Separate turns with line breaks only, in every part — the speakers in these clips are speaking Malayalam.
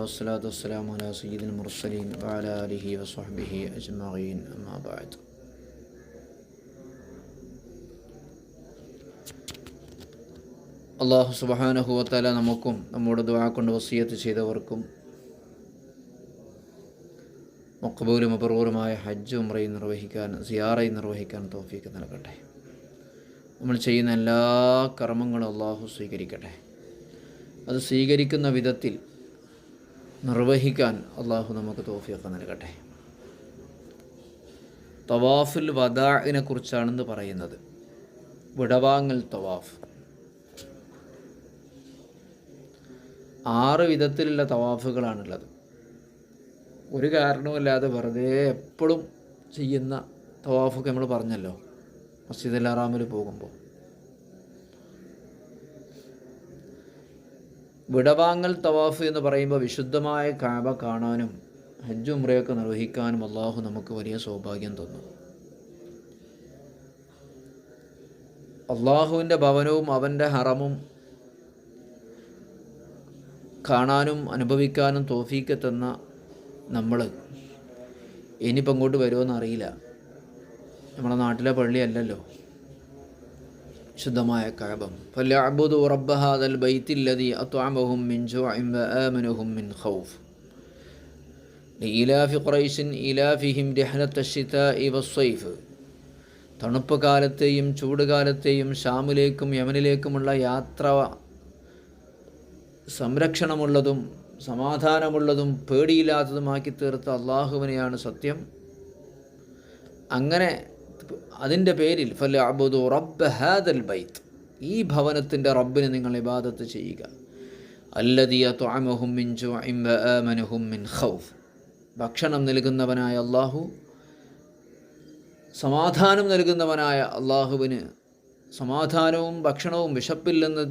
വസ്സലാത്തു മുർസലീൻ അള്ളാഹു സുബാനഹുവത്തല നമുക്കും നമ്മുടെ ദ്വാ കൊണ്ട് വസീയത്ത് ചെയ്തവർക്കും മക്കബൂലും അപൂർവമായ ഹജ്ജ് ഉമ്രയും നിർവഹിക്കാൻ സിയാറയും നിർവഹിക്കാൻ തോഫിക്ക് നൽകട്ടെ. നമ്മൾ ചെയ്യുന്ന എല്ലാ കർമ്മങ്ങളും അള്ളാഹു സ്വീകരിക്കട്ടെ. അത് സ്വീകരിക്കുന്ന വിധത്തിൽ നിർവഹിക്കാൻ അള്ളാഹു നമുക്ക് തോഫിയൊക്കെ നൽകട്ടെ. തവാഫുൽ വദാഇനെ കുറിച്ചാണെന്ന് പറയുന്നത്. വിടവാങ്ങൽ തവാഫ്. ആറ് വിധത്തിലുള്ള തവാഫുകളാണുള്ളത്. ഒരു കാരണവുമില്ലാതെ വെറുതെ എപ്പോഴും ചെയ്യുന്ന തവാഫൊക്കെ നമ്മൾ പറഞ്ഞല്ലോ. മസ്ജിദ് അൽ ഹറാമിൽ പോകുമ്പോൾ. വിടവാങ്ങൽ തവാഫ് എന്ന് പറയുമ്പോൾ വിശുദ്ധമായ കാബ കാണാനും ഹജ്ജ് ഉമ്രയൊക്കെ നിർവഹിക്കാനും അള്ളാഹു നമുക്ക് വലിയ സൗഭാഗ്യം തന്നു. അള്ളാഹുവിന്റെ ഭവനവും അവന്റെ ഹറമും കാണാനും അനുഭവിക്കാനും തോഫീക്ക് തന്ന നമ്മൾ ഇനിയിപ്പോൾ അങ്ങോട്ട് വരുമോ അറിയില്ല. നമ്മുടെ നാട്ടിലെ പള്ളിയല്ലല്ലോ. ശുദ്ധമായ കഅബം ഫലഅബുദു റബ്ബ ഹാദൽ ബൈത്തില്ലദി അത്അമഹും മിൻ ജൂഇൻ വആമനഹും മിൻ ഖൗഫ്. ഇലാഫി ഖുറൈശിൻ ഇലാഫിഹിം വസ്സൈഫ് തണുപ്പ് കാലത്തെയും ചൂട് കാലത്തെയും ഷാമിലേക്കും യമനിലേക്കുമുള്ള യാത്ര സംരക്ഷണമുള്ളതും സമാധാനമുള്ളതും പേടിയില്ലാത്തതുമാക്കി തീർത്ത അള്ളാഹുവിനെയാണ് സത്യം. അങ്ങനെ അതിന്റെ പേരിൽ ഫല അബുദു റബ്ബ് ഹാദൽ ബൈത്ത്. ഈ ഭവനത്തിന്റെ റബ്ബിന് നിങ്ങൾ ഇബാദത്ത് ചെയ്യുക. അല്ലദിയ ത്വാമഹും മിൻ ജുഇൻ വആമനഹും മിൻ ഖൗഫ്. ഭക്ഷണം നൽകുന്നവനായ അള്ളാഹു സമാധാനം നൽകുന്നവനായ അള്ളാഹുവിന് സമാധാനവും ഭക്ഷണവും വിശപ്പില്ലെന്ന്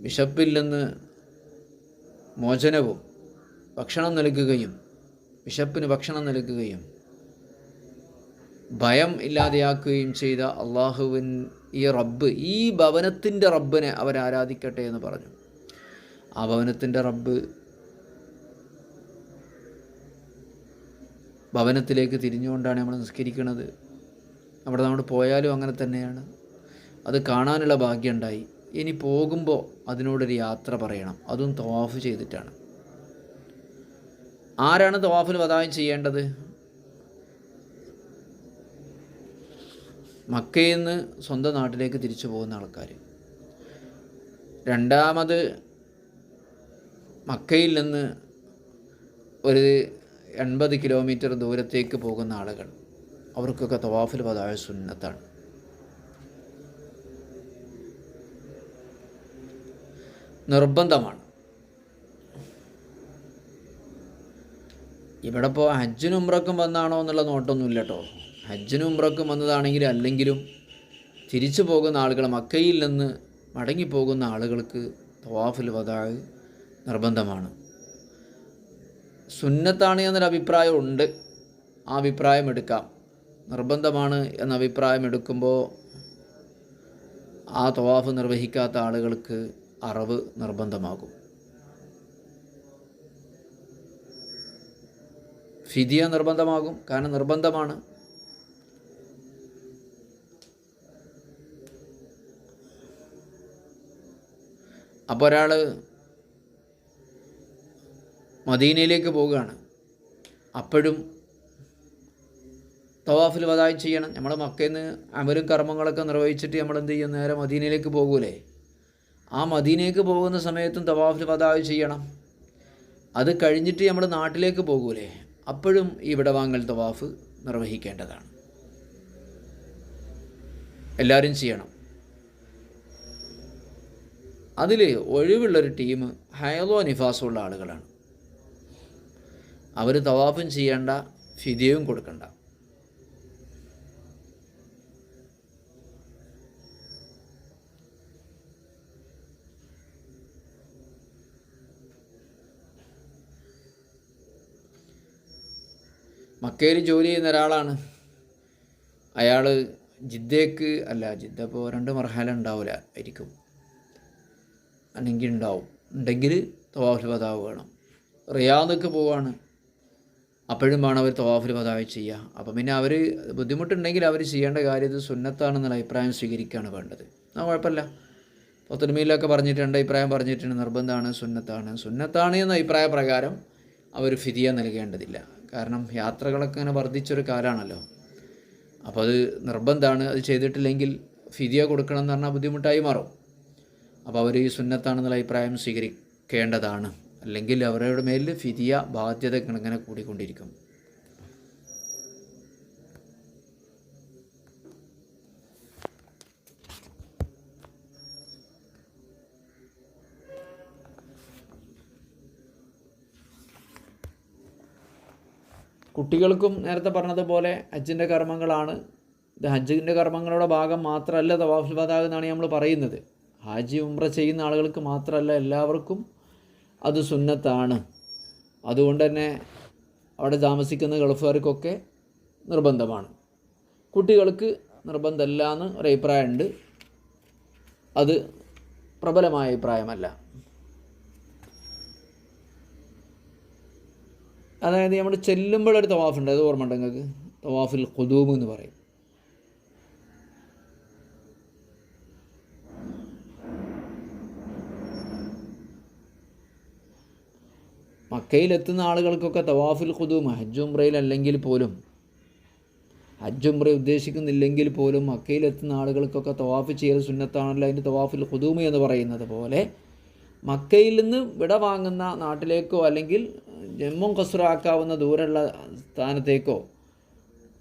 വിശപ്പില്ലെന്ന് മോചനവും ഭക്ഷണം നൽകുകയും വിശപ്പിന് ഭക്ഷണം നൽകുകയും ഭയം ഇല്ലാതെയാക്കുകയും ചെയ്ത അള്ളാഹുവിൻ ഈ റബ്ബ് ഈ ഭവനത്തിന്റെ റബ്ബിനെ അവരാരാധിക്കട്ടെ എന്ന് പറഞ്ഞു. ആ ഭവനത്തിന്റെ റബ്ബ് ഭവനത്തിലേക്ക് തിരിഞ്ഞുകൊണ്ടാണ് നമ്മൾ നിസ്കരിക്കുന്നത്. അവിടെ നമ്മൾ പോയാലും അങ്ങനെ തന്നെയാണ്. അത് കാണാനുള്ള ഭാഗ്യം ഉണ്ടായി ഇനി പോകുമ്പോൾ അതിനോടൊരു യാത്ര പറയണം. അതും തവാഫ് ചെയ്തിട്ടാണ്. ആരാണ് തവാഫിൽ വതായം ചെയ്യേണ്ടത്? മക്കയിൽ നിന്ന് സ്വന്തം നാട്ടിലേക്ക് തിരിച്ചു പോകുന്ന ആൾക്കാർ രണ്ടാമത് മക്കയിൽ നിന്ന് ഒരു എൺപത് കിലോമീറ്റർ ദൂരത്തേക്ക് പോകുന്ന ആളുകൾ. അവർക്കൊക്കെ തവാഫിൽ പതായ സുന്നത്താണ്. നിർബന്ധമാണ്. ഇവിടെ ഇപ്പോൾ ഹജ്ജിനും ഉമ്രക്കും വന്നാണോ എന്നുള്ള നോട്ടൊന്നുമില്ല കേട്ടോ ഹജ്ജിനും ഉംറക്കും വന്നതാണെങ്കിൽ അല്ലെങ്കിലും തിരിച്ചു പോകുന്ന ആളുകൾ മക്കയിൽ നിന്ന് മടങ്ങിപ്പോകുന്ന ആളുകൾക്ക് തവാഫുൽ വദാഴ് നിർബന്ധമാണ്. സുന്നത്താണ് എന്നൊരു അഭിപ്രായം ഉണ്ട്. ആ അഭിപ്രായം എടുക്കാം. നിർബന്ധമാണ് എന്ന അഭിപ്രായം എടുക്കുമ്പോൾ ആ തവാഫ് നിർവഹിക്കാത്ത ആളുകൾക്ക് അറിവ് നിർബന്ധമാകും. ഫിദിയ നിർബന്ധമാകും. കാരണം നിർബന്ധമാണ്. അപ്പോൾ ഒരാൾ മദീനയിലേക്ക് പോവുകയാണ്. അപ്പോഴും തവാഫിൽ വതായി ചെയ്യണം. നമ്മൾ മക്കയിൽ നിന്ന് അമലും കർമ്മങ്ങളൊക്കെ നിർവഹിച്ചിട്ട് നമ്മൾ എന്ത് ചെയ്യും? നേരെ മദീനയിലേക്ക് പോകൂലേ? ആ മദീനയിലേക്ക് പോകുന്ന സമയത്തും തവാഫിൽ വതായി ചെയ്യണം. അത് കഴിഞ്ഞിട്ട് നമ്മൾ നാട്ടിലേക്ക് പോകൂലേ? അപ്പോഴും ഈ വിടവാങ്ങൽ തവാഫ് നിർവഹിക്കേണ്ടതാണ്. എല്ലാവരും ചെയ്യണം. അതിൽ ഒഴിവുള്ളൊരു ടീം ഹയലോ നിഫാസുള്ള ആളുകളാണ്. അവർ തവാഫും ചെയ്യേണ്ട ഫിദിയവും കൊടുക്കണ്ട. മക്കയിൽ ജോലി ചെയ്യുന്ന ഒരാളാണ്. അയാൾ ജിദ്ദയ്ക്ക് അല്ല ജിദ്ദ ഇപ്പോൾ രണ്ട് മർഹല ഉണ്ടാവില്ല ആയിരിക്കും. അല്ലെങ്കിൽ ഉണ്ടാവും ഉണ്ടെങ്കിൽ തവാഫിൽ പതാവ് വേണം. റിയാദൊക്കെ പോവാണ്. അപ്പോഴും വേണം അവർ തവാഫിൽ പതാവ് ചെയ്യുക അപ്പം പിന്നെ അവർ ബുദ്ധിമുട്ടുണ്ടെങ്കിൽ അവർ ചെയ്യേണ്ട കാര്യം ഇത് സുന്നത്താണെന്നുള്ള അഭിപ്രായം സ്വീകരിക്കുകയാണ് വേണ്ടത്. ആ കുഴപ്പമില്ല. പത്തുമയിലൊക്കെ പറഞ്ഞിട്ടുണ്ട് അഭിപ്രായം പറഞ്ഞിട്ടുണ്ട്. നിർബന്ധമാണ് സുന്നത്താണ്. സുന്നത്താണ് എന്ന അഭിപ്രായ പ്രകാരം അവർ ഫിതിയ നൽകേണ്ടതില്ല. കാരണം യാത്രകളൊക്കെ ഇങ്ങനെ വർദ്ധിച്ചൊരു കാലമാണല്ലോ അപ്പോൾ അത് നിർബന്ധമാണ് അത് ചെയ്തിട്ടില്ലെങ്കിൽ ഫിതിയ കൊടുക്കണം എന്ന് പറഞ്ഞാൽ ബുദ്ധിമുട്ടായി മാറും. അപ്പോൾ അവർ ഈ സുന്നത്താണെന്നുള്ള അഭിപ്രായം സ്വീകരിക്കേണ്ടതാണ്. അല്ലെങ്കിൽ അവരുടെ മേൽ ഫിതിയ ബാധ്യത ഇങ്ങനെ കൂടിക്കൊണ്ടിരിക്കും. കുട്ടികൾക്കും നേരത്തെ പറഞ്ഞതുപോലെ ഹജ്ജിന്റെ കർമ്മങ്ങളാണ്. ഇത് ഹജ്ജിന്റെ കർമ്മങ്ങളുടെ ഭാഗം മാത്രമല്ല തവാഫുൽ പതാകെന്നാണ് എന്നാണ് നമ്മൾ പറയുന്നത്. ഹാജി ഉംറ ചെയ്യുന്ന ആളുകൾക്ക് മാത്രമല്ല എല്ലാവർക്കും അത് സുന്നത്താണ്. അതുകൊണ്ട് തന്നെ അവിടെ താമസിക്കുന്ന ഗൾഫുകാർക്കൊക്കെ നിർബന്ധമാണ്. കുട്ടികൾക്ക് നിർബന്ധമല്ല എന്ന് ഒരു അഭിപ്രായമുണ്ട് അത് പ്രബലമായ അഭിപ്രായമല്ല. അതായത് നമ്മൾ ചെല്ലുമ്പോഴൊരു തവാഫുണ്ട്. അത് ഓർമ്മ ഉണ്ട് നിങ്ങൾക്ക്? തവാഫിൽ ഖുദൂം എന്ന് പറയും. മക്കയിലെത്തുന്ന ആളുകൾക്കൊക്കെ തവാഫുൽ ഖുദൂം ഹജ്ജുംറയിൽ അല്ലെങ്കിൽ പോലും. ഹജ്ജുംറ ഉദ്ദേശിക്കുന്നില്ലെങ്കിൽ പോലും മക്കയിലെത്തുന്ന ആളുകൾക്കൊക്കെ തവാഫ് ചെയ്യൽ സുന്നത്താണല്ലോ അതിന്റെ തവാഫുൽ ഖുദൂമി എന്ന് പറയുന്നത് പോലെ. മക്കയിൽ നിന്ന് വിട വാങ്ങുന്ന നാട്ടിലേക്കോ അല്ലെങ്കിൽ ജമ്മും കസുറാക്കാവുന്ന ദൂരമുള്ള സ്ഥാനത്തേക്കോ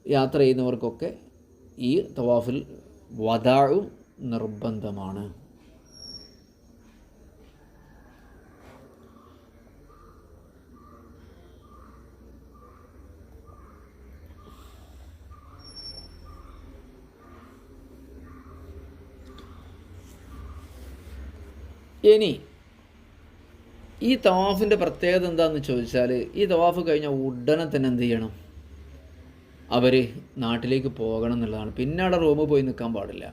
യാത്ര ചെയ്യുന്നവർക്കൊക്കെ ഈ തവാഫിൽ വദാഴും നിർബന്ധമാണ്. ഇനി ഈ തവാഫിന്റെ പ്രത്യേകത എന്താണെന്ന് ചോദിച്ചാൽ ഈ തവാഫ് കഴിഞ്ഞാൽ ഉടനെ തന്നെ എന്ത് ചെയ്യണം? അവർ നാട്ടിലേക്ക് പോകണം എന്നുള്ളതാണ്. പിന്നെ അവിടെ റൂമിൽ പോയി നിൽക്കാൻ പാടില്ല.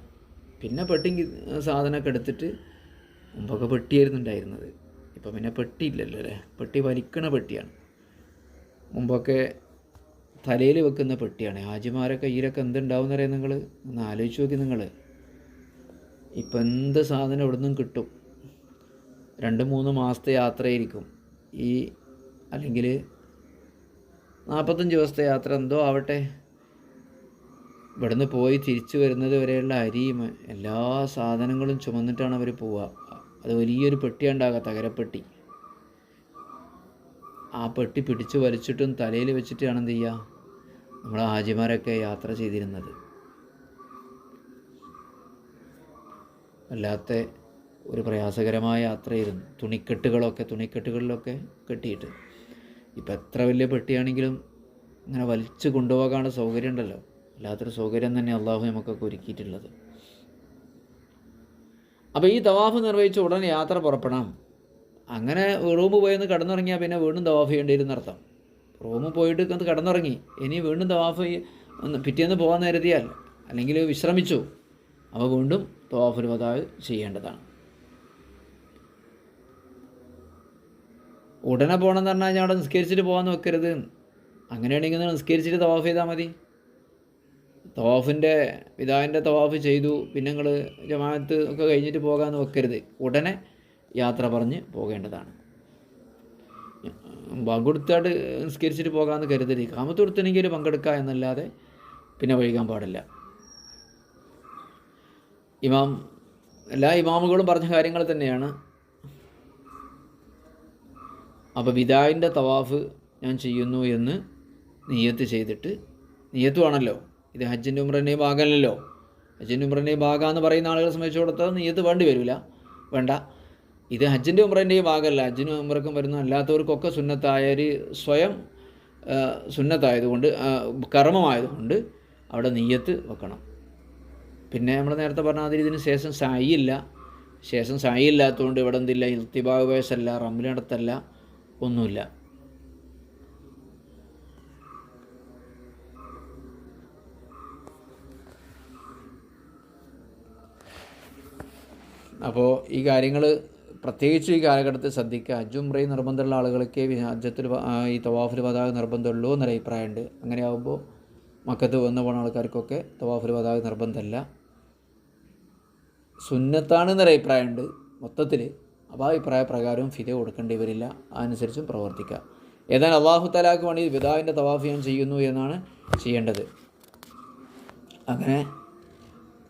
പിന്നെ പെട്ടി സാധനമൊക്കെ എടുത്തിട്ട് മുമ്പൊക്കെ പെട്ടിയായിരുന്നു ഉണ്ടായിരുന്നത്. ഇപ്പം പിന്നെ പെട്ടിയില്ലല്ലോ അല്ലേ? പെട്ടി വലിക്കണ പെട്ടിയാണ്. മുമ്പൊക്കെ തലയിൽ വെക്കുന്ന പെട്ടിയാണ്. ഹാജിമാരെ കയ്യിലൊക്കെ എന്തുണ്ടാവും എന്നറിയാം നിങ്ങൾ ഒന്ന് ആലോചിച്ച് നോക്കി നിങ്ങൾ ഇപ്പം എന്ത് സാധനം എവിടെ നിന്നും കിട്ടും? രണ്ട് മൂന്ന് മാസത്തെ യാത്രയായിരിക്കും. ഈ അല്ലെങ്കിൽ നാൽപ്പത്തഞ്ച് ദിവസത്തെ യാത്ര എന്തോ ആവട്ടെ. ഇവിടുന്ന് പോയി തിരിച്ചു വരുന്നത് വരെയുള്ള അരിയും എല്ലാ സാധനങ്ങളും ചുമന്നിട്ടാണ് അവർ പോവുക. അത് വലിയൊരു പെട്ടിയുണ്ടാകുക തകരപ്പെട്ടി. ആ പെട്ടി പിടിച്ചു വലിച്ചിട്ടും തലയിൽ വെച്ചിട്ടാണ് എന്ത് ചെയ്യുക? നമ്മളെ ഹാജിമാരൊക്കെ യാത്ര ചെയ്തിരുന്നത്. അല്ലാത്ത ഒരു പ്രയാസകരമായ യാത്രയായിരുന്നു. തുണിക്കെട്ടുകളൊക്കെ തുണിക്കെട്ടുകളിലൊക്കെ കെട്ടിയിട്ട്. ഇപ്പം എത്ര വലിയ പെട്ടിയാണെങ്കിലും ഇങ്ങനെ വലിച്ചു കൊണ്ടുപോകാനുള്ള സൗകര്യം ഉണ്ടല്ലോ അല്ലാത്തൊരു സൗകര്യം തന്നെ അള്ളാഹു നമുക്കൊക്കെ ഒരുക്കിയിട്ടുള്ളത്. അപ്പോൾ ഈ തവാഫ് നിർവഹിച്ച ഉടനെ യാത്ര പുറപ്പെടാം അങ്ങനെ റൂമ് പോയെന്ന് കടന്നിറങ്ങിയാൽ പിന്നെ വീണ്ടും തവാഫ് ചെയ്യേണ്ടിയിരുന്ന അർത്ഥം റൂമ് പോയിട്ട് കടന്നിറങ്ങി. ഇനി വീണ്ടും തവാഫ് പിറ്റേന്ന് പോകാൻ നേരത്തിയാൽ അല്ലെങ്കിൽ വിശ്രമിച്ചു. അപ്പോൾ വീണ്ടും തവാഫുൽ വതാവ് ചെയ്യേണ്ടതാണ്. ഉടനെ പോകണമെന്ന് പറഞ്ഞാൽ ഞാൻ അവിടെ നിസ്കരിച്ചിട്ട് പോകാൻ നോക്കരുത് അങ്ങനെയാണെങ്കിൽ ഒന്ന് നിസ്കരിച്ചിട്ട് തവാഫ് ചെയ്താൽ മതി. തവാഫിന്റെ പിതാവിന്റെ തവാഫ് ചെയ്തു. പിന്നെ നിങ്ങൾ ജമാഅത്ത് ഒക്കെ കഴിഞ്ഞിട്ട് പോകാമെന്ന് വെക്കരുത്. ഉടനെ യാത്ര പറഞ്ഞ് പോകേണ്ടതാണ്. പങ്കെടുത്താട് നിസ്കരിച്ചിട്ട് പോകാമെന്ന് കരുതരുത്. കാമത്ത് കൊടുത്തെങ്കിൽ പങ്കെടുക്കുക എന്നല്ലാതെ പിന്നെ വൈകാൻ പാടില്ല. ഇമാം എല്ലാ ഇമാമുകളും പറഞ്ഞ കാര്യങ്ങൾ തന്നെയാണ്. അപ്പോൾ വിദായിന്റെ തവാഫ് ഞാൻ ചെയ്യുന്നു എന്ന് നീയത്ത് ചെയ്തിട്ട് നീയത്തുവാണല്ലോ. ഇത് ഹജ്ജിന്റെ ഉമ്രന്റെ ഭാഗമല്ലല്ലോ. ഹജ്ജിന്റെ ഉമ്രന്റെയും ഭാഗം എന്ന് പറയുന്ന ആളുകളെ സംബന്ധിച്ചിടത്തോളം നീയത്ത് വേണ്ടി വരില്ല വേണ്ട. ഇത് ഹജ്ജിന്റെ ഉമ്രന്റെയും ഭാഗമല്ല. ഹജ്ജിനും ഉമ്രക്കും വരുന്ന അല്ലാത്തവർക്കൊക്കെ സുന്നത്തായ ഒരു സ്വയം സുന്നത്തായതുകൊണ്ട് കർമ്മമായതുകൊണ്ട് അവിടെ നീയത്ത് വെക്കണം. പിന്നെ നമ്മൾ നേരത്തെ പറഞ്ഞ മാതിരി ഇതിന് ശേഷം സായി ഇല്ല. ശേഷം സായി ഇല്ലാത്തതുകൊണ്ട് ഇവിടെ എന്തില്ല? ഇൽത്തിബാഗ് വയസ്സല്ല റമ്മിലടത്തല്ല ഒന്നുമില്ല. അപ്പോൾ ഈ കാര്യങ്ങൾ പ്രത്യേകിച്ച് ഈ കാലഘട്ടത്തിൽ ശ്രദ്ധിക്കുക. അജുംറയും നിർബന്ധമുള്ള ആളുകൾക്ക് ഹജ്ജത്തിൽ ഈ തവാഫിൽ പതാക നിർബന്ധമുള്ളൂ എന്നൊരു അഭിപ്രായമുണ്ട്. അങ്ങനെ ആകുമ്പോൾ മക്കത്ത് വന്ന് പോണ ആൾക്കാർക്കൊക്കെ തവാഫിൽ പതാക നിർബന്ധമല്ല. സുന്നത്താണെന്നൊരു അഭിപ്രായമുണ്ട് മൊത്തത്തിൽ അപ്പോൾ ആ അഭിപ്രായ പ്രകാരവും ഫിത കൊടുക്കേണ്ടി വരില്ല. അതനുസരിച്ചും പ്രവർത്തിക്കുക. ഏതായാലും അള്ളാഹു തലാക്ക് വേണ്ടി പിതാവിന്റെ തവാഫ് ഞാൻ ചെയ്യുന്നു എന്നാണ് ചെയ്യേണ്ടത്. അങ്ങനെ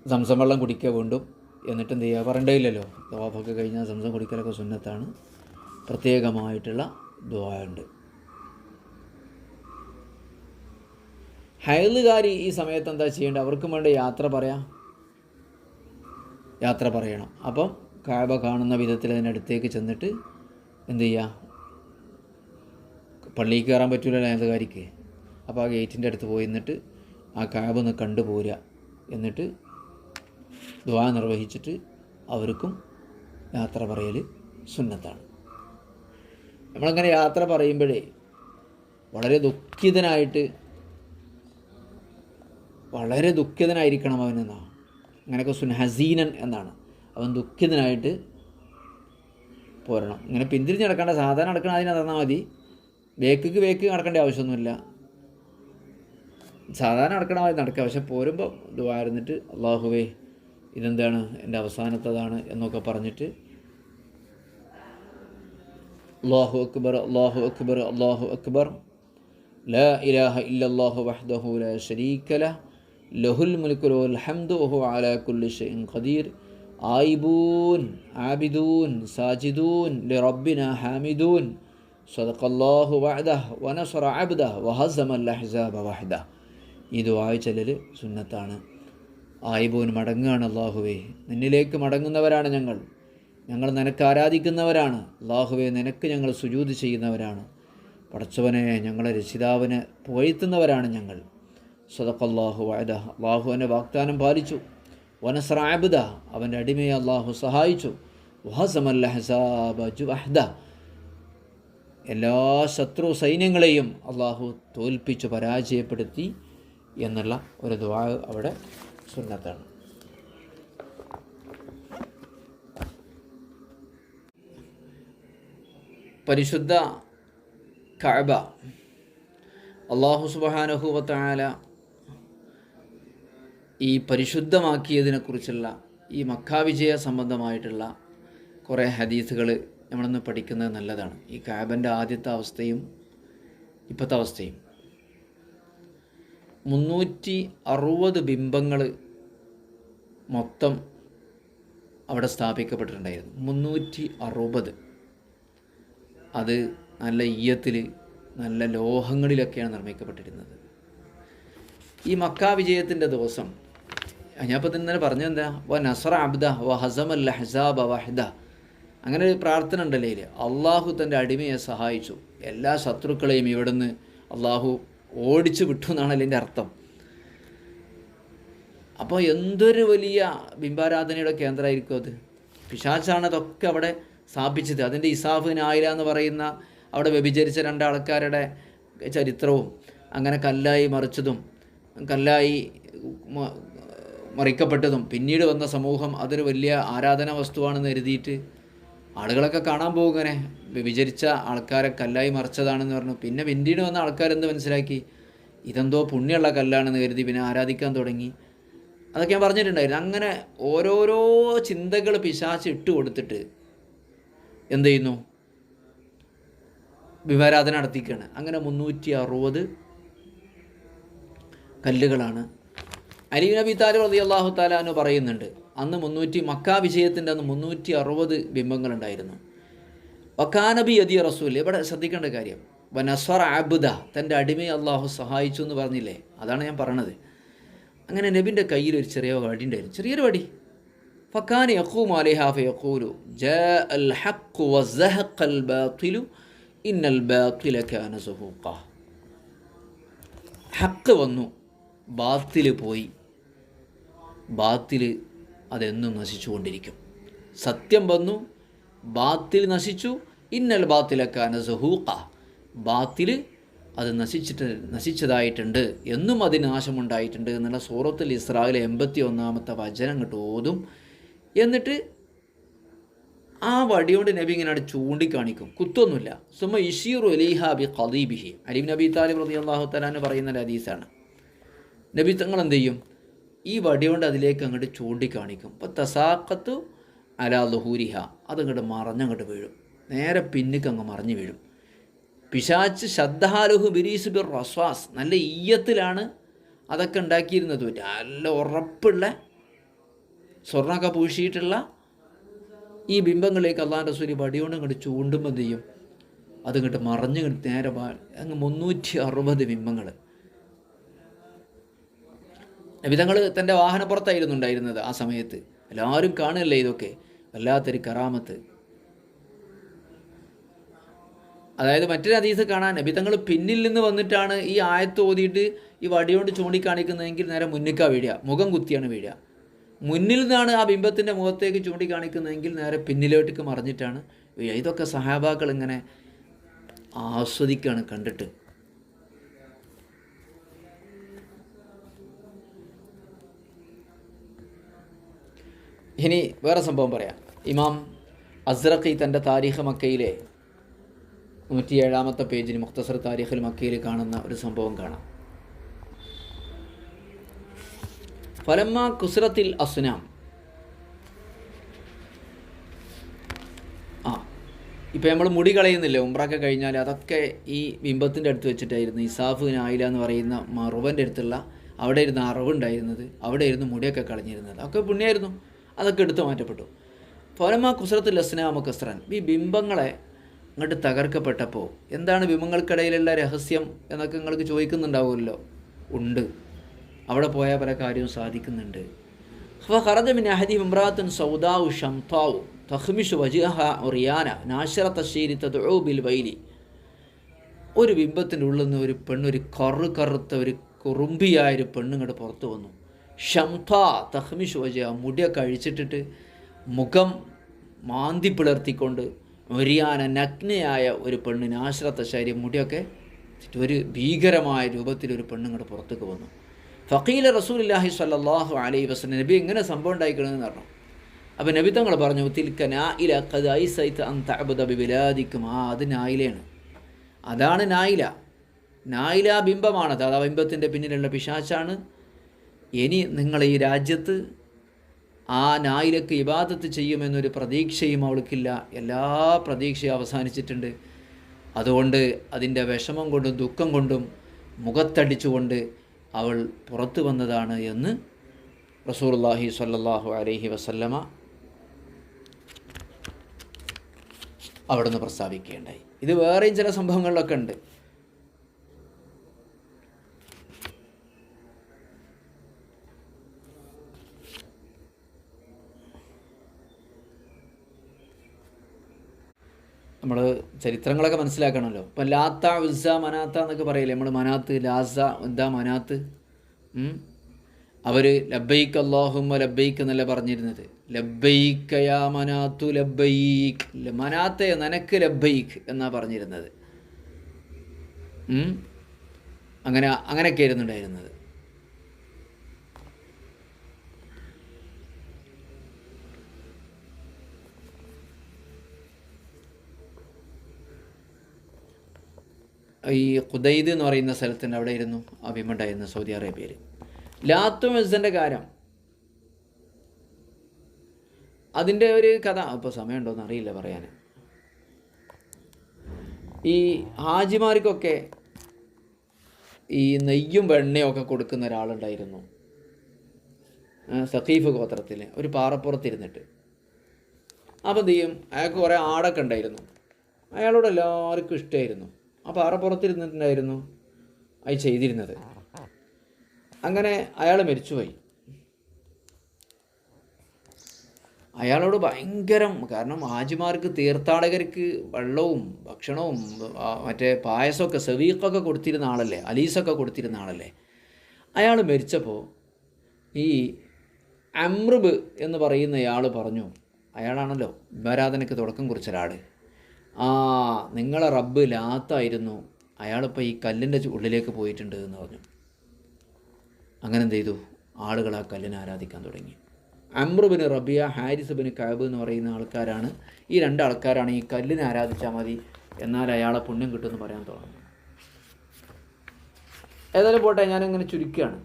സംസം വെള്ളം കുടിക്കുക വീണ്ടും. എന്നിട്ട് ചെയ്യുക? പറയേണ്ടതില്ലല്ലോ. തവാഫൊക്കെ കഴിഞ്ഞാൽ സംസം കുടിക്കലൊക്കെ സുന്നത്താണ്. പ്രത്യേകമായിട്ടുള്ള ദ്വായുണ്ട് ഹയലുകാരി ഈ സമയത്ത് എന്താ ചെയ്യേണ്ടത്? അവർക്കും വേണ്ട യാത്ര പറയാം. യാത്ര പറയണം. അപ്പം കാബ കാണുന്ന വിധത്തിൽ അതിനടുത്തേക്ക് ചെന്നിട്ട് എന്ത് ചെയ്യുക പള്ളിയിൽ കയറാൻ പറ്റില്ല ഹയലുകാരിക്ക് അപ്പോൾ ആ ഗേറ്റിന്റെ അടുത്ത് പോയി നിന്നിട്ട് ആ കാബ് ഒന്ന് കണ്ടുപോരുക എന്നിട്ട് ദ്വാ നിർവഹിച്ചിട്ട് അവർക്കും യാത്ര പറയൽ സുന്നത്താണ്. നമ്മളങ്ങനെ യാത്ര പറയുമ്പോഴേ വളരെ ദുഃഖിതനായിട്ട് വളരെ ദുഃഖിതനായിരിക്കണം അവനെന്നാണ് അങ്ങനെയൊക്കെ സുൻ ഹസീനൻ എന്നാണ്. അവൻ ദുഃഖിതനായിട്ട് പോരണം. ഇങ്ങനെ പിന്തിരിഞ്ഞ് നടക്കേണ്ട സാധാരണ നടക്കണ അതിനെ നടന്നാൽ മതി. വേക്കുക്ക് വേക്ക് നടക്കേണ്ട ആവശ്യമൊന്നുമില്ല. സാധാരണ നടക്കണ മാതിരി നടക്കുക പക്ഷെ പോരുമ്പോൾ ദ്വാരുന്നിട്ട് അള്ളാഹുവേ ഇതെന്താണ്? എന്റെ അവസാനത്തതാണ് എന്നൊക്കെ പറഞ്ഞിട്ട് അള്ളാഹു അക്ബർ അള്ളാഹു അക്ബർ അള്ളാഹു അക്ബർ. ല ഇലാഹ ഇല്ലാഹു വഹ്ദഹു وحده لا ലഹുൽ له له الملك له الحمد وهو على ആയിബൂൻ ആബിദൂൻ സാജിദൂൻ ലിറബിന ഹാമിദൂൻ. സദഖല്ലാഹു വഅദഹ വനസറ അബ്ദഹ വഹസമ അഹ്സാബ വഹദ ഈ ദുആ സുന്നത്താണ്. ആയിബൂൻ മടങ്ങുകയാണ് അള്ളാഹുവേ നിന്നിലേക്ക് മടങ്ങുന്നവരാണ് ഞങ്ങൾ. ഞങ്ങൾ നിനക്ക് ആരാധിക്കുന്നവരാണ്. അള്ളാഹുവെ നിനക്ക് ഞങ്ങൾ സുജൂത് ചെയ്യുന്നവരാണ്. പടച്ചവനെ ഞങ്ങളെ രക്ഷിതാവിനെ പുകഴ്ത്തുന്നവരാണ് ഞങ്ങൾ. സദഖല്ലാഹു വഅദഹ. അള്ളാഹുവിന്റെ വാഗ്ദാനം പാലിച്ചു. വനസ്രാബുദ അവന്റെ അടിമയെ അള്ളാഹു സഹായിച്ചു. വഹസമല്ലഹസാബുഅഹ്ദ എല്ലാ ശത്രു സൈന്യങ്ങളെയും അള്ളാഹു തോൽപ്പിച്ചു പരാജയപ്പെടുത്തി എന്നുള്ള ഒരു ദ്വാ അവിടെ സുന്നത്താണ്. പരിശുദ്ധ കഅബ അള്ളാഹു സുബാനഹുവത്തായ ഈ പരിശുദ്ധമാക്കിയതിനെക്കുറിച്ചുള്ള ഈ മക്കാവിജയ സംബന്ധമായിട്ടുള്ള കുറേ ഹദീസുകൾ നമ്മളൊന്ന് പഠിക്കുന്നത് നല്ലതാണ്. ഈ കാബന്റെ ആദ്യത്തെ അവസ്ഥയും ഇപ്പോഴത്തെ അവസ്ഥയും. മുന്നൂറ്റി അറുപത് ബിംബങ്ങൾ മൊത്തം അവിടെ സ്ഥാപിക്കപ്പെട്ടിട്ടുണ്ടായിരുന്നു. മുന്നൂറ്റി അറുപത്. അത് നല്ല ഈയത്തിൽ നല്ല ലോഹങ്ങളിലൊക്കെയാണ് നിർമ്മിക്കപ്പെട്ടിരുന്നത്. ഈ മക്കാവിജയത്തിന്റെ ദിവസം ഞാനിപ്പോൾ ഇന്നലെ പറഞ്ഞെന്താ വ നസറ അബ്ദ വ ഹസമൽ ഹസാബ വഹദ. അങ്ങനെ ഒരു പ്രാർത്ഥന ഉണ്ടല്ലേ അള്ളാഹു തന്റെ അടിമയെ സഹായിച്ചു. എല്ലാ ശത്രുക്കളെയും ഇവിടുന്ന് അള്ളാഹു ഓടിച്ചു വിട്ടു എന്നാണ് അതിന്റെ അർത്ഥം. അപ്പോൾ എന്തൊരു വലിയ ബിംബാരാധനയുടെ കേന്ദ്രമായിരിക്കും അത്? പിശാച്ചാണ് അതൊക്കെ അവിടെ സ്ഥാപിച്ചത്. അതിന്റെ ഇസാഫ് നായില എന്ന് പറയുന്ന അവിടെ വ്യഭിചരിച്ച രണ്ടാൾക്കാരുടെ ചരിത്രവും അങ്ങനെ കല്ലായി മറിച്ചതും കല്ലായി മറിക്കപ്പെട്ടതും പിന്നീട് വന്ന സമൂഹം അതൊരു വലിയ ആരാധന വസ്തുവാണെന്ന് എഴുതിയിട്ട് ആളുകളൊക്കെ കാണാൻ പോകും വിചരിച്ച ആൾക്കാരെ കല്ലായി മറിച്ചതാണെന്ന് പറഞ്ഞു. പിന്നെ പിന്നീട് വന്ന ആൾക്കാരെന്ത് മനസ്സിലാക്കി? ഇതെന്തോ പുണ്യമുള്ള കല്ലാണെന്ന് കരുതി പിന്നെ ആരാധിക്കാൻ തുടങ്ങി. അതൊക്കെ ഞാൻ പറഞ്ഞിട്ടുണ്ടായിരുന്നു. അങ്ങനെ ഓരോരോ ചിന്തകൾ പിശാച്ച് ഇട്ട് കൊടുത്തിട്ട് എന്ത് ചെയ്യുന്നു? വിവരാധന നടത്തിക്കുകയാണ് അങ്ങനെ മുന്നൂറ്റി അറുപത് കല്ലുകളാണ് അലി നബി താലിബ് റതി അള്ളാഹു താലാനു പറയുന്നുണ്ട് അന്ന് മുന്നൂറ്റി മക്ക വിജയത്തിന്റെ അന്ന് മുന്നൂറ്റി അറുപത് ബിംബങ്ങളുണ്ടായിരുന്നു വക്കാനബി യദി റസൂൽ ഇവിടെ ശ്രദ്ധിക്കേണ്ട കാര്യം വനസ്വർ ആബുദ തന്റെ അടിമയെ അള്ളാഹു സഹായിച്ചു എന്ന് പറഞ്ഞില്ലേ? അതാണ് ഞാൻ പറഞ്ഞത് അങ്ങനെ നബിന്റെ കയ്യിൽ ഒരു ചെറിയ വടി ഉണ്ടായിരുന്നു. ചെറിയൊരു വടി. ഫക്കാൻ യഖൂ മാലിഹാഫ യഖൂലു ജ അൽ ഹഖ് വസഹഖൽ ഇന്നൽ കാന ഹക്ക് വന്നു ബാത്തിൽ പോയി. ബാത്തിൽ അതെന്നും നശിച്ചുകൊണ്ടിരിക്കും. സത്യം വന്നു ബാത്തിൽ നശിച്ചു. ഇന്നൽ ബാത്തിലക്കാന സഹൂക്ക ബാത്തിൽ അത് നശിച്ചിട്ട് നശിച്ചതായിട്ടുണ്ട് എന്നും അതിന് നാശമുണ്ടായിട്ടുണ്ട് എന്നുള്ള സൂറത്തുൽ ഇസ്രായേൽ എൺപത്തി ഒന്നാമത്തെ വചനം അങ്ങോട്ട് ഓതും. എന്നിട്ട് ആ വടിയോണ്ട് നബി ഇങ്ങനെ അവിടെ ചൂണ്ടിക്കാണിക്കും. കുത്തൊന്നുമില്ല. സുമ ഇഷീറു അലിഹ ബി ഖദീബിഹി അലിബ് നബി താലിബ് റതി അള്ളാഹു തലാൻ പറയുന്ന ഹദീസാണ്. നബി തങ്ങൾ എന്ത് ചെയ്യും? ഈ വടി കൊണ്ട് അതിലേക്ക് അങ്ങോട്ട് ചൂണ്ടിക്കാണിക്കും. അപ്പോൾ തസാക്കത്തു അലാ ലുഹൂരിഹ അതങ്ങോട്ട് മറഞ്ഞങ്ങോട്ട് വീഴും. നേരെ പിന്നിക്ക് അങ്ങ് മറിഞ്ഞു വീഴും. പിശാച്ച് ശബ്ദഹാലുഹു ബിരീസ് ബിർ റസ്വാസ്. നല്ല ഈയത്തിലാണ് അതൊക്കെ ഉണ്ടാക്കിയിരുന്നത്. നല്ല ഉറപ്പുള്ള സ്വർണമൊക്കെ പൂശിയിട്ടുള്ള ഈ ബിംബങ്ങളിലേക്ക് അള്ളാഹാൻ റസൂലി വടിയോണ്ട് ഇങ്ങോട്ട് ചൂണ്ടുമ്പോൾ ചെയ്യും? അതിങ്ങോട്ട് മറിഞ്ഞ് നേരെ അങ്ങ് മുന്നൂറ്റി അറുപത് ബിംബങ്ങൾ നബിതങ്ങൾ തന്റെ വാഹനപ്പുറത്തായിരുന്നു ഉണ്ടായിരുന്നത് ആ സമയത്ത്. എല്ലാവരും കാണുകയല്ലേ ഇതൊക്കെ. വല്ലാത്തൊരു കറാമത്ത്. അതായത് മറ്റൊരു അതീസ് കാണാൻ നബിതങ്ങൾ പിന്നിൽ നിന്ന് വന്നിട്ടാണ് ഈ ആയത്ത് ഓതിയിട്ട് ഈ വടിയോണ്ട് ചൂണ്ടിക്കാണിക്കുന്നതെങ്കിൽ നേരെ മുന്നിക്കാ വീഴുക. മുഖം കുത്തിയാണ് വീഴുക. മുന്നിൽ നിന്നാണ് ആ ബിംബത്തിന്റെ മുഖത്തേക്ക് ചൂണ്ടിക്കാണിക്കുന്നതെങ്കിൽ നേരെ പിന്നിലോട്ടേക്ക് മറിഞ്ഞിട്ടാണ് വീഴുക. ഇതൊക്കെ സഹാബാക്കൾ ഇങ്ങനെ ആസ്വദിക്കുകയാണ് കണ്ടിട്ട്. ഇനി വേറെ സംഭവം പറയാം. ഇമാം അസ്രഖി തന്റെ താരീഖ് മക്കയിലെ നൂറ്റി ഏഴാമത്തെ പേജിന് മുഖ്തസർ താരീഖിൽ മക്കയിൽ കാണുന്ന ഒരു സംഭവം കാണാം. ഫലമ്മ കുസ്രത്തിൽ അസ്നാം. ആ ഇപ്പം നമ്മൾ മുടി കളയുന്നില്ലേ? ഉംറൊക്കെ കഴിഞ്ഞാൽ അതൊക്കെ ഈ ബിംബത്തിന്റെ അടുത്ത് വെച്ചിട്ടായിരുന്നു. ഇസാഫ് നായില എന്ന് പറയുന്ന മറുവന്റെ അടുത്തുള്ള അവിടെ ഇരുന്ന് അറിവുണ്ടായിരുന്നത് അവിടെ ഇരുന്ന് മുടിയൊക്കെ കളഞ്ഞിരുന്നത്. അതൊക്കെ പുണ്യമായിരുന്നു അതൊക്കെ എടുത്തു മാറ്റപ്പെട്ടു. പൗരമ കുസരത്ത് അസ്നാമ കുസ്രൻ ഈ ബിംബങ്ങളെ അങ്ങോട്ട് തകർക്കപ്പെട്ടപ്പോൾ എന്താണ് ബിംബങ്ങൾക്കിടയിലുള്ള രഹസ്യം എന്നൊക്കെ നിങ്ങൾക്ക് ചോദിക്കുന്നുണ്ടാവുമല്ലോ? ഉണ്ട്. അവിടെ പോയാൽ പല കാര്യവും സാധിക്കുന്നുണ്ട്. അപ്പോൾ ഹറജ മിൻ അഹദി ഇമ്രാത്തുൻ സൗദാവു ഷംതാവു തഹ്മിഷു വജിഹ ഒറിയാന നാശറ തശ്ശേരി തൊഴുബിൽ വൈലി. ഒരു ബിംബത്തിന്റെ ഉള്ളിൽ നിന്ന് ഒരു പെണ്ണ് ഒരു കറു കറുത്ത ഒരു കുറുമ്പിയായ ഒരു പെണ്ണുങ്ങോട്ട് പുറത്തു വന്നു. ഷംഥ തഹ്മിഷ് വജ മുടിയ അഴിച്ചിട്ടിട്ട് മുഖം മാന്തി പിളർത്തിക്കൊണ്ട് ഒരിയാന നഗ്നയായ ഒരു പെണ്ണിന് ആശ്രത്ത ശരീരം മുടിയൊക്കെ ഒരു ഭീകരമായ രൂപത്തിൽ ഒരു പെണ്ണുങ്ങളുടെ പുറത്തേക്ക് വന്നു. ഫക്കീല റസൂലില്ലാഹി സ്വല്ലല്ലാഹു അലൈ വസ്ലം നബി എങ്ങനെ സംഭവം ഉണ്ടായിക്കണമെന്ന് പറഞ്ഞു. അപ്പോൾ നബി തങ്ങൾ പറഞ്ഞു തിൽക്ക ആ അത് നായിലയാണ്. അതാണ് നായില. നായില ബിംബമാണത് അത് ആ ബിംബത്തിന്റെ പിന്നിലുള്ള പിശാച്ചാണ് ഇനി നിങ്ങൾ ഈ രാജ്യത്ത് ആ നായിലക്ക് ഇബാദത്ത് ചെയ്യുമെന്നൊരു പ്രതീക്ഷയും അവൾക്കില്ല. എല്ലാ പ്രതീക്ഷയും അവസാനിച്ചിട്ടുണ്ട്. അതുകൊണ്ട് അതിന്റെ വിഷമം കൊണ്ടും ദുഃഖം കൊണ്ടും മുഖത്തടിച്ചുകൊണ്ട് അവൾ പുറത്തു വന്നതാണ് എന്ന് റസൂർല്ലാഹി സല്ലാഹു അലൈഹി വസല്ലമ അവിടുന്ന് പ്രസ്താവിക്കുകയുണ്ടായി. ഇത് വേറെയും ചില സംഭവങ്ങളിലൊക്കെ ഉണ്ട് നമ്മൾ ചരിത്രങ്ങളൊക്കെ മനസ്സിലാക്കണമല്ലോ. ഇപ്പം ലാത്ത ഉസ മനാത്ത എന്നൊക്കെ പറയില്ലേ? നമ്മൾ മനാത്ത് ലാസ എന്താ മനാത്ത്? അവർ ലബൈക്ക് അള്ളാഹുമ്മ ലബൈക്ക് എന്നല്ല പറഞ്ഞിരുന്നത്? ലബൈക്കയാ മനാത്തു ലബൈക്ക് മനാത്തെ നനക്ക് ലബൈക്ക് എന്നാ പറഞ്ഞിരുന്നത്? അങ്ങനെ അങ്ങനെയൊക്കെ ആയിരുന്നു ഉണ്ടായിരുന്നത്. ഈ ഖുദൈദ് എന്ന് പറയുന്ന സ്ഥലത്തിന്റെ അവിടെ ഇരുന്നു അഭിമുണ്ടായിരുന്നു സൗദി അറേബ്യയിൽ ലാത്തു മെസ്സിന്റെ കാര്യം. അതിന്റെ ഒരു കഥ. ഇപ്പോൾ സമയമുണ്ടോയെന്ന് അറിയില്ല പറയാൻ ഈ ഹാജിമാർക്കൊക്കെ ഈ നെയ്യും വെണ്ണയും ഒക്കെ കൊടുക്കുന്ന ഒരാളുണ്ടായിരുന്നു. സഖീഫ് ഗോത്രത്തിൽ ഒരു പാറപ്പുറത്തിരുന്നിട്ട്. അപ്പോൾ എന്ത് ചെയ്യും? അയാൾക്ക് കുറേ ആടൊക്കെ ഉണ്ടായിരുന്നു. അയാളോട് എല്ലാവർക്കും ഇഷ്ടമായിരുന്നു ആ പാറപ്പുറത്തിരുന്നിട്ടുണ്ടായിരുന്നു അത് ചെയ്തിരുന്നത്. അങ്ങനെ അയാൾ മരിച്ചുപോയി. അയാളോട് ഭയങ്കരം കാരണം ആജിമാർക്ക് തീർത്ഥാടകർക്ക് വെള്ളവും ഭക്ഷണവും മറ്റേ പായസമൊക്കെ സെവീക്കൊക്കെ കൊടുത്തിരുന്ന ആളല്ലേ അലീസൊക്കെ കൊടുത്തിരുന്ന ആളല്ലേ. അയാൾ മരിച്ചപ്പോൾ ഈ അമ്രുബ് എന്ന് പറയുന്നയാൾ പറഞ്ഞു അയാളാണല്ലോ ഭരാധനയ്ക്ക് തുടക്കം കുറിച്ച ഒരാൾ ആ നിങ്ങളെ റബ്ബ് ലാത്തായിരുന്നു. അയാളിപ്പോൾ ഈ കല്ലിന്റെ ഉള്ളിലേക്ക് പോയിട്ടുണ്ട് എന്ന് പറഞ്ഞു. അങ്ങനെ എന്ത് ചെയ്തു? ആളുകൾ ആ കല്ലിനെ ആരാധിക്കാൻ തുടങ്ങി. അമ്രുബിന് റബിയ ഹാരിസ് ബിൻ കാബ് എന്ന് പറയുന്ന ആൾക്കാരാണ്. ഈ രണ്ട് ആൾക്കാരാണ് ഈ കല്ലിനെ ആരാധിച്ചാൽ മതി എന്നാൽ അയാളെ പുണ്യം കിട്ടുമെന്ന് പറയാൻ തുടങ്ങി. ഏതായാലും പോട്ടെ ഞാനിങ്ങനെ ചുരുക്കുകയാണ്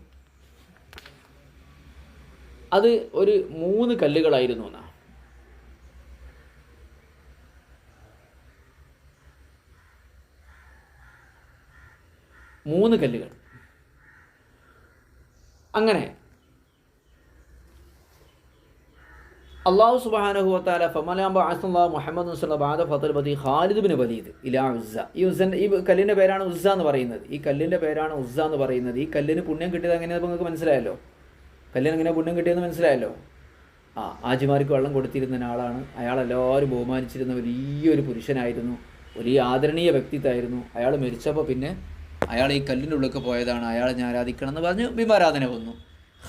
അത് ഒരു മൂന്ന് കല്ലുകളായിരുന്നു എന്നാ. മൂന്ന് കല്ലുകൾ. അങ്ങനെ. അള്ളാഹു സുബാനഹുവത്താല ഫമലാമ്പ അസല്ലാ മുഹമ്മദ് മുസ്ല ബാദ ഫത്തൽ ബദി ഖാലിദ് ബിൻ വലീദ് ഇലാ ഉസ്സ. ഈ ഈ കല്ലിന്റെ പേരാണ് ഉസ്സ എന്ന് പറയുന്നത്. ഈ കല്ലിന്റെ പേരാണ് ഉസ്സ എന്ന് പറയുന്നത്. ഈ കല്ലിന് പുണ്യം കിട്ടിയത് എങ്ങനെയാണ് നിങ്ങൾക്ക് മനസ്സിലായല്ലോ? കല്ലിന് എങ്ങനെ പുണ്യം കിട്ടിയെന്ന് മനസ്സിലായല്ലോ? ആ ആജിമാർക്ക് വെള്ളം കൊടുത്തിരുന്ന ആളാണ് അയാൾ എല്ലാവരും ബഹുമാനിച്ചിരുന്ന വലിയൊരു പുരുഷനായിരുന്നു. വലിയ ആദരണീയ വ്യക്തിത്വമായിരുന്നു. അയാൾ മരിച്ചപ്പോൾ പിന്നെ അയാൾ ഈ കല്ലിന്റെ ഉള്ളിലേക്ക് പോയതാണ്. അയാളെ ഞാൻ ആരാധിക്കണം എന്ന് പറഞ്ഞ്. ബിംബാരാധന വന്നു.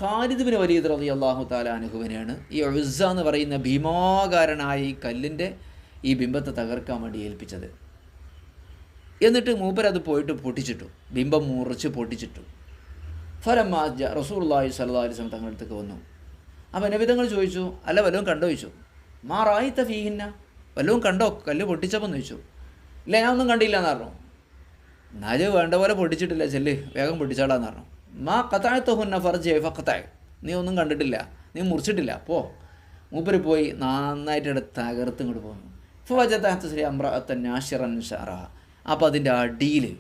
ഖാലിദ് ബിൻ വലീദ് റതി അള്ളാഹു താല അനുഹുവിനെയാണ് ഈ ഒഴുസ എന്ന് പറയുന്ന ഭീമാകാരനായ ഈ കല്ലിന്റെ ഈ ബിംബത്തെ തകർക്കാൻ വേണ്ടി ഏൽപ്പിച്ചത്. എന്നിട്ട് മൂപ്പരത് പോയിട്ട് പൊട്ടിച്ചിട്ടു. ബിംബം മുറിച്ച് പൊട്ടിച്ചിട്ടു. ഫലമ്മ റസൂർല്ലാഹി സല്ലാ അലിസ്ലം തങ്ങളുടെ അടുത്തേക്ക് വന്നു. അപ്പം നബിതങ്ങൾ ചോദിച്ചു അല്ല വല്ലതും കണ്ടോ? ചോദിച്ചു. മാറായി തീഹിന്ന വല്ലതും കണ്ടോ? കല്ല് പൊട്ടിച്ചപ്പോൾ ചോദിച്ചു. ഇല്ല ഞാൻ ഒന്നും കണ്ടില്ല എന്ന് പറഞ്ഞു. എന്നാൽ വേണ്ട പോലെ പൊട്ടിച്ചിട്ടില്ല ചെല്ല്. വേഗം പൊട്ടിച്ചാടാന്ന് പറഞ്ഞു. മാ കത്തായത്തഹുന്ന ഫർജ് ഫക്കത്തായ നീ ഒന്നും കണ്ടിട്ടില്ല. നീ മുറിച്ചിട്ടില്ല. പോ. മൂപ്പര് പോയി നന്നായിട്ട് എടുത്ത് തകർത്ത് ഇങ്ങോട്ട് പോകുന്നു ഫജത്താത്ത ശ്രീ അമ്രഅത്ത നാഷിറൻ ഷാറ. അപ്പോൾ അതിന്റെ അടിയിൽ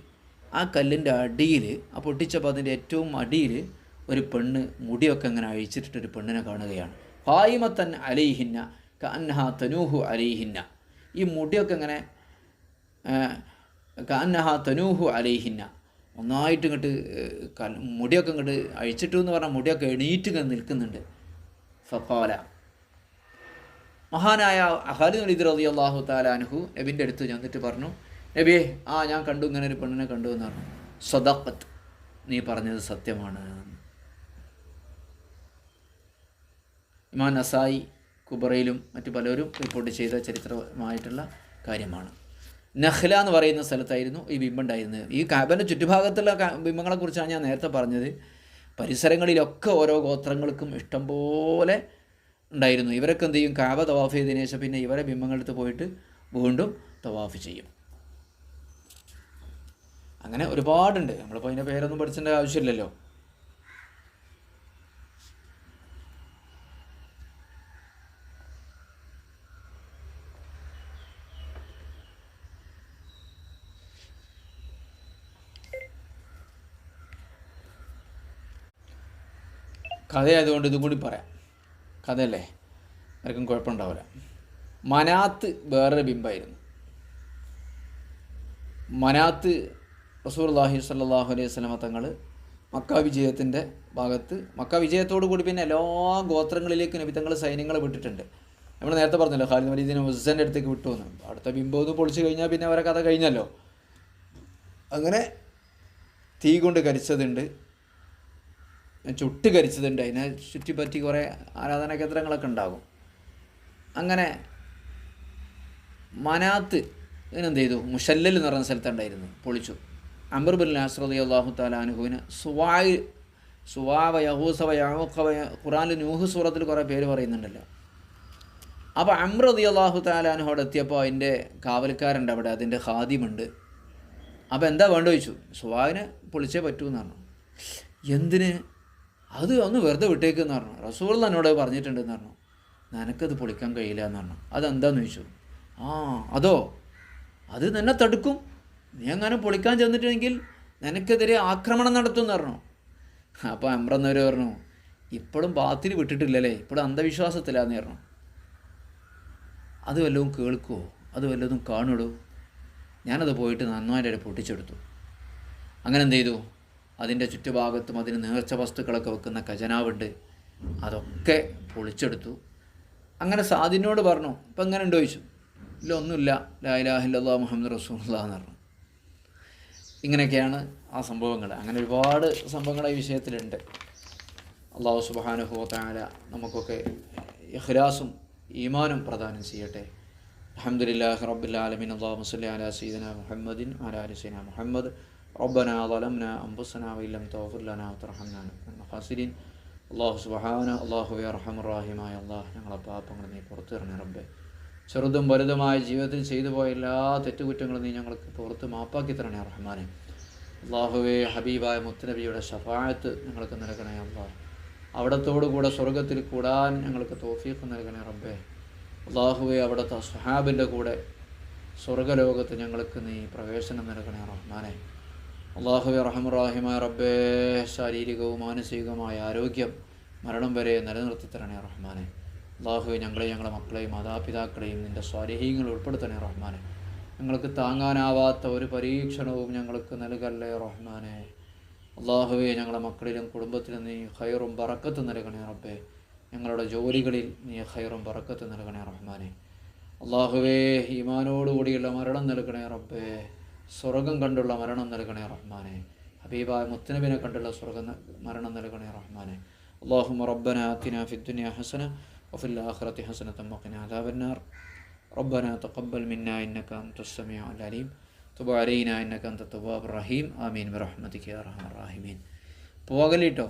ആ കല്ലിന്റെ അടിയിൽ ആ പൊട്ടിച്ചപ്പോൾ അതിന്റെ ഏറ്റവും അടിയിൽ ഒരു പെണ്ണ് മുടിയൊക്കെ ഇങ്ങനെ അഴിച്ചിട്ടിട്ടൊരു പെണ്ണിനെ കാണുകയാണ്. ഹായിമത്തൻ അലൈഹിന്ന കഅന്നഹ തനൂഹു അലൈഹിന്ന. ഈ മുടിയൊക്കെ ഇങ്ങനെ കഅന്നഹ തനൂഹു അലൈഹിന്ന. ഒന്നായിട്ട് ഇങ്ങോട്ട് മുടിയൊക്കെ ഇങ്ങോട്ട് അഴിച്ചിട്ടു എന്ന് പറഞ്ഞാൽ മുടിയൊക്കെ എണീറ്റ് നിൽക്കുന്നുണ്ട്. ഫഫാല മഹാനായ അഹാലി നലീദ് റതി അള്ളാഹു താലാനുഹു നബിന്റെ അടുത്ത് ചെന്നിട്ട് പറഞ്ഞു നബിയെ ആ ഞാൻ കണ്ടു ഇങ്ങനെ ഒരു പെണ്ണിനെ കണ്ടു എന്ന് പറഞ്ഞു. സദാഖത്ത്. നീ പറഞ്ഞത് സത്യമാണ്. ഇമാൻ അസായി കുബറയിലും മറ്റു പലരും റിപ്പോർട്ട് ചെയ്ത ചരിത്രമായിട്ടുള്ള കാര്യമാണ്. നഹ്ല എന്ന് പറയുന്ന സ്ഥലത്തായിരുന്നു ഈ ബിംബം ഉണ്ടായിരുന്നത്. ഈ കാബന്റെ ചുറ്റുഭാഗത്തുള്ള ബിംബങ്ങളെക്കുറിച്ചാണ് ഞാൻ നേരത്തെ പറഞ്ഞത്. പരിസരങ്ങളിലൊക്കെ ഓരോ ഗോത്രങ്ങൾക്കും ഇഷ്ടംപോലെ ഉണ്ടായിരുന്നു. ഇവരൊക്കെ എന്ത് ചെയ്യും? കാബ തവാഫ് ചെയ്തതിനു ശേഷം പിന്നെ ഇവരെ ബിംബങ്ങളെടുത്ത് പോയിട്ട് വീണ്ടും തവാഫ് ചെയ്യും. അങ്ങനെ ഒരുപാടുണ്ട്. നമ്മളിപ്പോൾ അതിന്റെ പേരൊന്നും പഠിച്ചേണ്ട ആവശ്യമില്ലല്ലോ. കഥയായതുകൊണ്ട് ഇതും കൂടി പറയാം. കഥയല്ലേ? ആർക്കും കുഴപ്പമുണ്ടാവില്ല. മനാത്ത് വേറൊരു ബിംബായിരുന്നു. മനാത്ത് റസൂർലാഹി സല്ലാഹു അലൈഹി സ്വലമ തങ്ങൾ മക്ക വിജയത്തിന്റെ ഭാഗത്ത് മക്ക വിജയത്തോടു കൂടി പിന്നെ എല്ലാ ഗോത്രങ്ങളിലേക്ക് നബി തങ്ങൾ സൈന്യങ്ങൾ വിട്ടിട്ടുണ്ട്. നമ്മൾ നേരത്തെ പറഞ്ഞല്ലോ ഖാലിദ് മലീദിനെ ഉസ്സന്റെ അടുത്തേക്ക് വിട്ടു വന്നു അടുത്ത ബിംബം ഒന്ന് പൊളിച്ചു കഴിഞ്ഞാൽ പിന്നെ അവരെ കഥ കഴിഞ്ഞല്ലോ. അങ്ങനെ തീ കൊണ്ട് കരിച്ചതുണ്ട്. ചുട്ട് കരിച്ചതുണ്ട് അതിനെ ചുറ്റിപ്പറ്റി കുറേ ആരാധനാ കേന്ദ്രങ്ങളൊക്കെ ഉണ്ടാകും. അങ്ങനെ മനാത്ത് ഇതിനെന്ത് ചെയ്തു? മുഷല്ലൽ എന്ന് പറയുന്ന സ്ഥലത്തുണ്ടായിരുന്നു പൊളിച്ചു. അംബർ ബിൻ നാസ്രദി അള്ളാഹു താല അനുഹുവിന് സുവായ് സുവാവ യഹൂസവ യാഹൂഖവ ഖുറാനിൽ നൂഹ് സൂറത്തിൽ കുറേ പേര് പറയുന്നുണ്ടല്ലോ. അപ്പോൾ അമ്രദി അള്ളാഹു താലാനുഹോട് എത്തിയപ്പോൾ അതിന്റെ കാവൽക്കാരുണ്ട് അവിടെ. അതിന്റെ ഹാദിമുണ്ട് അപ്പോൾ എന്താ വേണ്ട ചോദിച്ചു? സുവാവിനെ പൊളിച്ചേ പറ്റൂ എന്ന് പറഞ്ഞു. എന്തിന്? അത് ഒന്ന് വെറുതെ വിട്ടേക്കെന്ന് പറഞ്ഞു. റസൂൾ എന്നോട് പറഞ്ഞിട്ടുണ്ടെന്ന് പറഞ്ഞു. നിനക്കത് പൊളിക്കാൻ കഴിയില്ല എന്ന് പറഞ്ഞു. അതെന്താന്ന്? ചോദിച്ചു. ആ അതോ? അത് നിന്നെ തടുക്കും. നീ അങ്ങനെ പൊളിക്കാൻ ചെന്നിട്ടുണ്ടെങ്കിൽ നിനക്കെതിരെ ആക്രമണം നടത്തും എന്ന് പറഞ്ഞു. അപ്പോൾ അമ്രന്നവർ പറഞ്ഞു ഇപ്പോഴും ബാത്തിൽ വിട്ടിട്ടില്ലല്ലേ? ഇപ്പോഴും അന്ധവിശ്വാസത്തിലാന്ന് പറഞ്ഞു. അത് വല്ലതും കേൾക്കുമോ അത് വല്ലതും കാണുടോ ഞാനത് പോയിട്ട് നന്നായിട്ട് പൊട്ടിച്ചെടുത്തു. അങ്ങനെ എന്ത് ചെയ്തു? അതിന്റെ ചുറ്റുഭാഗത്തും അതിന് നേർച്ച വസ്തുക്കളൊക്കെ വെക്കുന്ന ഖജനാവുണ്ട്. അതൊക്കെ പൊളിച്ചെടുത്തു. അങ്ങനെ സാദിനോട് പറഞ്ഞു ഇപ്പം എങ്ങനെ ഉണ്ടോ? ചോദിച്ചു. ഇല്ല ഒന്നുമില്ല. ലായിലാഹില്ലാ മുഹമ്മദ് റസൂല്ല എന്ന് പറഞ്ഞു. ഇങ്ങനെയൊക്കെയാണ് ആ സംഭവങ്ങൾ. അങ്ങനെ ഒരുപാട് സംഭവങ്ങൾ ഈ വിഷയത്തിലുണ്ട്. അള്ളാഹു സുബാനുഭവത്താല നമുക്കൊക്കെ ഇഹ്ലാസും ഈമാനും പ്രദാനം ചെയ്യട്ടെ. അഹമ്മദില്ലാഹ് റബ്ബുലാലമിൻ അള്ളാഹു മുസ്ലി അല സീദന മുഹമ്മദിൻ അലാ സീന മുഹമ്മദ് ربنا ظلمنا أنفسنا وإن لم تغفر لنا وترحمنا لنكن من الخاسرين അള്ളാഹു സുബഹാന അള്ളാഹു അറഹമുറാഹിമായ അള്ളാഹ് ഞങ്ങളെ പാപങ്ങൾ നീ പുറത്തു തരണേ റബ്ബേ ചെറുതും വലുതുമായ ജീവിതത്തിൽ ചെയ്തു പോയ എല്ലാ തെറ്റുകുറ്റങ്ങളും നീ ഞങ്ങൾക്ക് പുറത്ത് മാപ്പാക്കി തരണേ റഹ്മാനെ അള്ളാഹുവെ ഹബീബായ മുത്തനബിയുടെ ഷഫായത്ത് ഞങ്ങൾക്ക് നൽകണേ അള്ളാഹ് അവിടത്തോടു കൂടെ സ്വർഗത്തിൽ കൂടാൻ ഞങ്ങൾക്ക് തോഫീഖ് നൽകണേ റബ്ബേ അള്ളാഹുവെ അവിടുത്തെ സുഹാബിൻ്റെ കൂടെ സ്വർഗലോകത്ത് ഞങ്ങൾക്ക് നീ പ്രവേശനം നൽകണേ റഹ്മാനെ അള്ളാഹുവെ റഹമുറാഹിമായ റബ്ബേ ശാരീരികവും മാനസികവുമായ ആരോഗ്യം മരണം വരെ നിലനിർത്തിത്തരണേ റഹ്മാനെ. അള്ളാഹു ഞങ്ങളെയും ഞങ്ങളുടെ മക്കളെയും മാതാപിതാക്കളെയും നിന്റെ സ്വാരഹീങ്ങൾ ഉൾപ്പെടുത്തണേ റഹ്മാനെ. ഞങ്ങൾക്ക് താങ്ങാനാവാത്ത ഒരു പരീക്ഷണവും ഞങ്ങൾക്ക് നൽകല്ലേ റഹ്മാനെ. അള്ളാഹുവെ ഞങ്ങളുടെ മക്കളിലും കുടുംബത്തിലും നീ ഹൈറും പറക്കത്ത് നൽകണേ റബ്ബേ. ഞങ്ങളുടെ ജോലികളിൽ നീ ഹൈറും പറക്കത്ത് നൽകണേ റഹ്മാനെ. അള്ളാഹുവേ ഈമാനോടുകൂടിയുള്ള മരണം നൽകണേ റബ്ബേ. സ്വർഗം കണ്ടുള്ള മരണം നൽകണേ റഹ്മാനെ ഹബീബായ മുത്തനബിനെ കണ്ടുള്ള സ്വർഗ മരണം നൽകണേ റഹ്മാനെ اللهم ربنا آتنا في الدنيا حسنة وفي الآخرة حسنة وقنا عذاب النار ربنا تقبل منا إنك أنت السميع العليم تب علينا إنك أنت التواب الرحيم آمين برحمتك يا أرحم الراحمين പോകലിട്ടോ